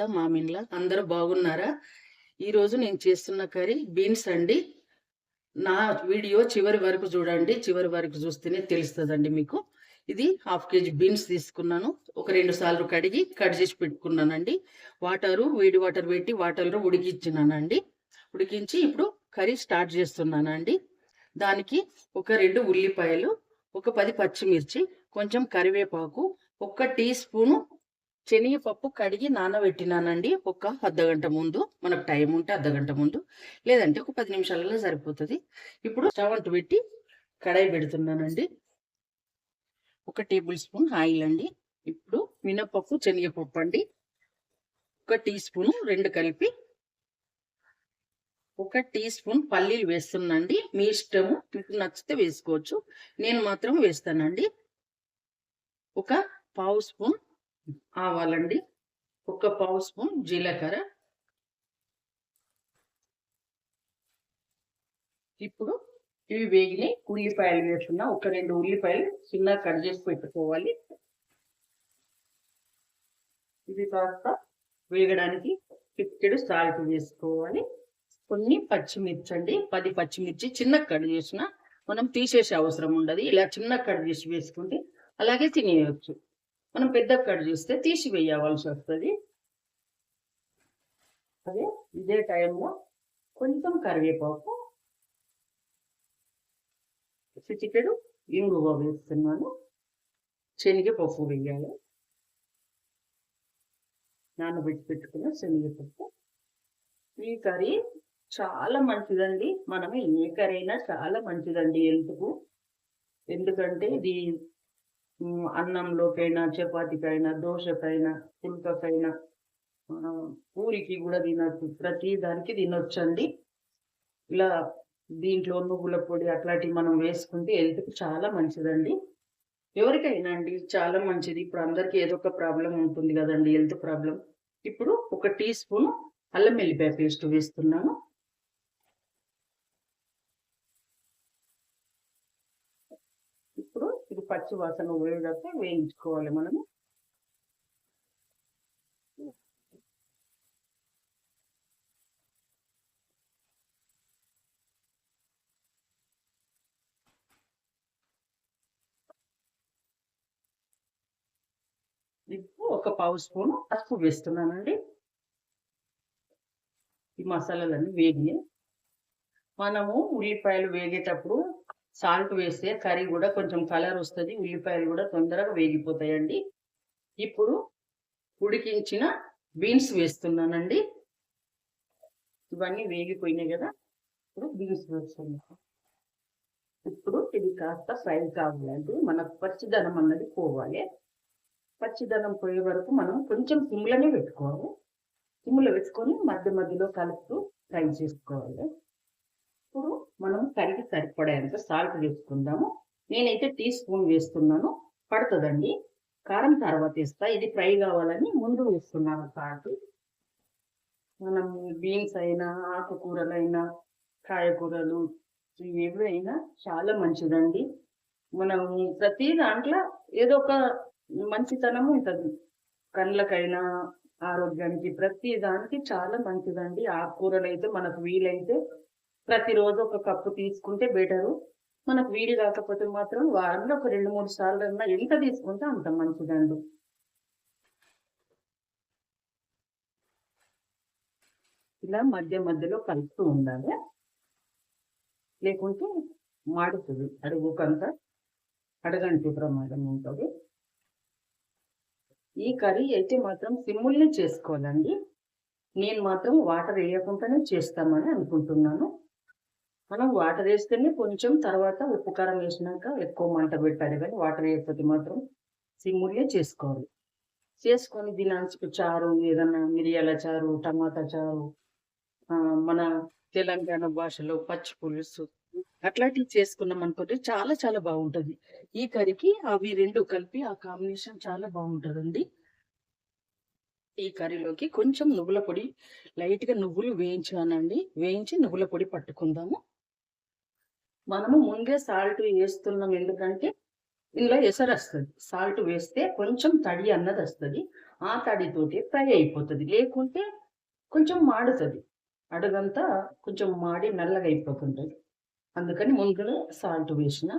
అత్త అందరూ బాగున్నారా? ఈరోజు నేను చేస్తున్న కర్రీ బీన్స్ అండి. నా వీడియో చివరి వరకు చూడండి. చివరి వరకు చూస్తేనే తెలుస్తుందండి మీకు. ఇది హాఫ్ కేజీ బీన్స్ తీసుకున్నాను. ఒక రెండు సార్లు కడిగి కట్ చేసి పెట్టుకున్నానండి. వాటరు వేడి వాటర్ పెట్టి వాటర్లో ఉడికించినానండి. ఉడికించి ఇప్పుడు కర్రీ స్టార్ట్ చేస్తున్నానండి. దానికి ఒక రెండు ఉల్లిపాయలు ఒక పది పచ్చిమిర్చి కొంచెం కరివేపాకు ఒక టీ స్పూను శనగపప్పు కడిగి నానబెట్టినానండి. ఒక అర్ధగంట ముందు. మనకు టైం ఉంటే అర్ధగంట ముందు. లేదంటే ఒక పది నిమిషాలలో సరిపోతుంది. ఇప్పుడు స్టవ్ అంటు పెట్టి కడాయి పెడుతున్నానండి. ఒక టేబుల్ స్పూన్ ఆయిల్ అండి. ఇప్పుడు మినపప్పు శనగపప్పు అండి. ఒక టీ స్పూన్ రెండు కలిపి ఒక టీ స్పూన్ పల్లీలు వేస్తున్నాండి మీ ఇష్టము. మీకు నచ్చితే వేసుకోవచ్చు. నేను మాత్రం వేస్తానండి. ఒక పావు స్పూన్ ఆవాలండి. ఒక పావు స్పూన్ జీలకర్ర. ఇప్పుడు ఇవి వేగినాయి ఉల్లిపాయలు వేస్తున్నా. ఒక రెండు ఉల్లిపాయలు చిన్న కట్ చేసి పెట్టుకోవాలి. ఇది కాస్త వేగడానికి పిక్కెడు సాల్ట్ వేసుకోవాలి. కొన్ని పచ్చిమిర్చి అండి. పది పచ్చిమిర్చి చిన్న కట్ చేసిన మనం తీసేసే అవసరం ఉండదు. ఇలా చిన్న కట్ చేసి వేసుకుంటే అలాగే తినేయచ్చు. మనం పెద్ద కట్ చూస్తే తీసివేయవలసి వస్తుంది అదే ఇదే టైంలో కొంచెం కరివేపాకు చికెడు ఇంగువ వేస్తున్నాను. శనగపప్పు వేయాలి. నానబెట్టి పెట్టుకున్న శనగపప్పు. ఈ కర్రీ చాలా మంచిదండి. మనం ఏ కర్రీ అయినా చాలా మంచిదండి. ఎందుకు? ఎందుకంటే ఇది అన్నంలోకైనా చపాతీకైనా దోశకైనా పుల్కకైనా పూరికి కూడా తినచ్చు. ప్రతి దానికి తినొచ్చండి. ఇలా దీంట్లో నువ్వుల పొడి అట్లాంటివి మనం వేసుకుంటే హెల్త్కి చాలా మంచిదండి. ఎవరికైనా అండి చాలా మంచిది. ఇప్పుడు అందరికీ ఏదో ఒక ప్రాబ్లం ఉంటుంది కదండి హెల్త్ ప్రాబ్లం ఇప్పుడు ఒక టీ స్పూన్ అల్లం వెల్లిపాయ పేస్ట్ వేస్తున్నాను ఇప్పుడు ఇది పచ్చి వాసన పోయేదాకా వేయించుకోవాలి మనము. ఇప్పుడు ఒక పావు స్పూన్ పసుపు వేస్తున్నానండి. ఈ మసాలాలన్నీ వేగి మనము ఉల్లిపాయలు వేగేటప్పుడు సాల్ట్ వేస్తే కర్రీ కూడా కొంచెం కలర్ వస్తుంది ఉల్లిపాయలు కూడా తొందరగా వేగిపోతాయండి. ఇప్పుడు ఉడికించిన బీన్స్ వేస్తున్నానండి. ఇవన్నీ వేగిపోయినాయి కదా ఇప్పుడు బీన్స్ వేస్తున్నాను. ఇప్పుడు ఇది కాస్త ఫ్రై కావాలండి మనకు పచ్చిదనం అన్నది పోవాలి. పచ్చిదనం పోయే వరకు మనం కొంచెం సిమ్లోనే పెట్టుకోవాలి. సిమ్లో పెట్టుకొని మధ్య మధ్యలో కలుపుతూ ఫ్రై చేసుకోవాలి. ఇప్పుడు మనం కరిగి సరిపడేంత సాల్ట్ వేసుకుందాము. నేనైతే టీ స్పూన్ వేస్తున్నాను. పడుతుందండి. కారం తర్వాత వేస్తా. ఇది ఫ్రై కావాలని ముందు వేస్తున్నాను సాల్ట్. మనం బీన్స్ అయినా ఆకుకూరలైనా కాయకూరలు ఏవైనా అయినా చాలా మంచిదండి. మనం ప్రతి దాంట్లో ఏదో ఒక మంచితనం ఉంటుంది. కళ్ళకైనా ఆరోగ్యానికి ప్రతి దానికి చాలా మంచిదండి. ఆకుకూరలు అయితే మనకు వీలైతే ప్రతిరోజు ఒక కప్పు తీసుకుంటే బెటరు. మనకు వీడి కాకపోతే మాత్రం వారంలో ఒక రెండు మూడు సార్లు అన్నా ఎంత తీసుకుంటే అంత మంచిదండి. ఇలా మధ్య మధ్యలో కలుపుతూ ఉండాలి. లేకుంటే మాడుతుంది. అడుగుకంత అడగంటి ప్రమాదం ఉంటుంది. ఈ కర్రీ అయితే మాత్రం సిమ్ముల్నే చేసుకోవాలండి. నేను మాత్రం వాటర్ వేయకుండానే చేస్తామని అనుకుంటున్నాను. మనం వాటర్ వేస్తేనే కొంచెం తర్వాత ఉప్పు కారం వేసినాక ఎక్కువ మంట పెట్టాలి కానీ వాటర్ వేయకపోతే మాత్రం సిమ్ములే చేసుకోవాలి. చేసుకొని దినాంచుకు చారు ఏదన్నా మిరియాల చారు టమాటా చారు మన తెలంగాణ భాషలో పచ్చి పులుసు అట్లాంటివి చేసుకున్నాం అనుకుంటే చాలా చాలా బాగుంటుంది. ఈ కర్రీకి అవి రెండు కలిపి ఆ కాంబినేషన్ చాలా బాగుంటుందండి. ఈ కర్రీలోకి కొంచెం నువ్వుల పొడి లైట్గా నువ్వులు వేయించానండి. వేయించి నువ్వుల పొడి పట్టుకుందాము. మనము ముందే సాల్ట్ వేస్తున్నాం. ఎందుకంటే ఇందులో ఎసరు వస్తుంది. సాల్ట్ వేస్తే కొంచెం తడి అన్నది వస్తుంది. ఆ తడితోటి ఫ్రై అయిపోతుంది. లేకుంటే కొంచెం మాడుతుంది. అడుగంతా కొంచెం మాడి నల్లగా అయిపోతుంటుంది. అందుకని ముందుగా సాల్ట్ వేసిన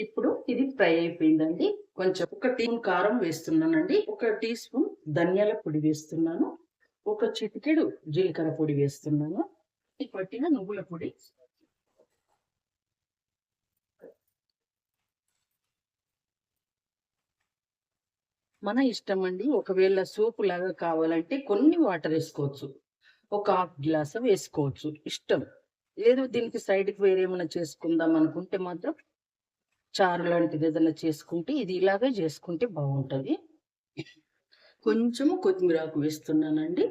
ఇప్పుడు ఇది ఫ్రై అయిపోయిందండి. కొంచెం ఒక టీ కారం వేస్తున్నానండి. ఒక టీ స్పూన్ ధనియాల పొడి వేస్తున్నాను. ఒక చిటికెడు జీలకర్ర పొడి వేస్తున్నాను. పట్టిన నువ్వుల పొడి. మన ఇష్టం అండి. ఒకవేళ సూపు లాగా కావాలంటే కొన్ని వాటర్ వేసుకోవచ్చు. ఒక హాఫ్ గ్లాస్ వేసుకోవచ్చు. ఇష్టం. లేదు దీనికి సైడ్కి వేరేమైనా చేసుకుందాం అనుకుంటే మాత్రం చారు లాంటిది ఏదైనా చేసుకుంటే ఇది ఇలాగే చేసుకుంటే బాగుంటుంది. కొంచెము కొత్తిమీర ఆకు వేస్తున్నానండి.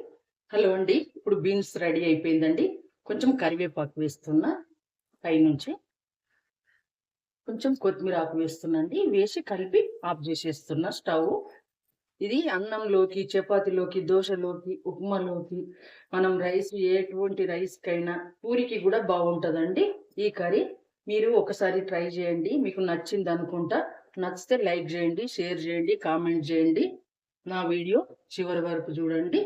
హలో అండి ఇప్పుడు బీన్స్ రెడీ అయిపోయిందండి. కొంచెం కరివేపాకు వేస్తున్నా పైనుంచి. కొంచెం కొత్తిమీర ఆకు వేస్తున్నాండి. వేసి కలిపి ఆఫ్ చేసేస్తున్నా స్టవ్. ఇది అన్నంలోకి చపాతీలోకి దోశలోకి ఉప్మాలోకి మనం రైస్ ఎటువంటి రైస్కైనా పూరికి కూడా బాగుంటుందండి ఈ కర్రీ. మీరు ఒకసారి ట్రై చేయండి. మీకు నచ్చింది అనుకుంటా. నచ్చితే లైక్ చేయండి షేర్ చేయండి కామెంట్ చేయండి. నా వీడియో చివరి వరకు చూడండి.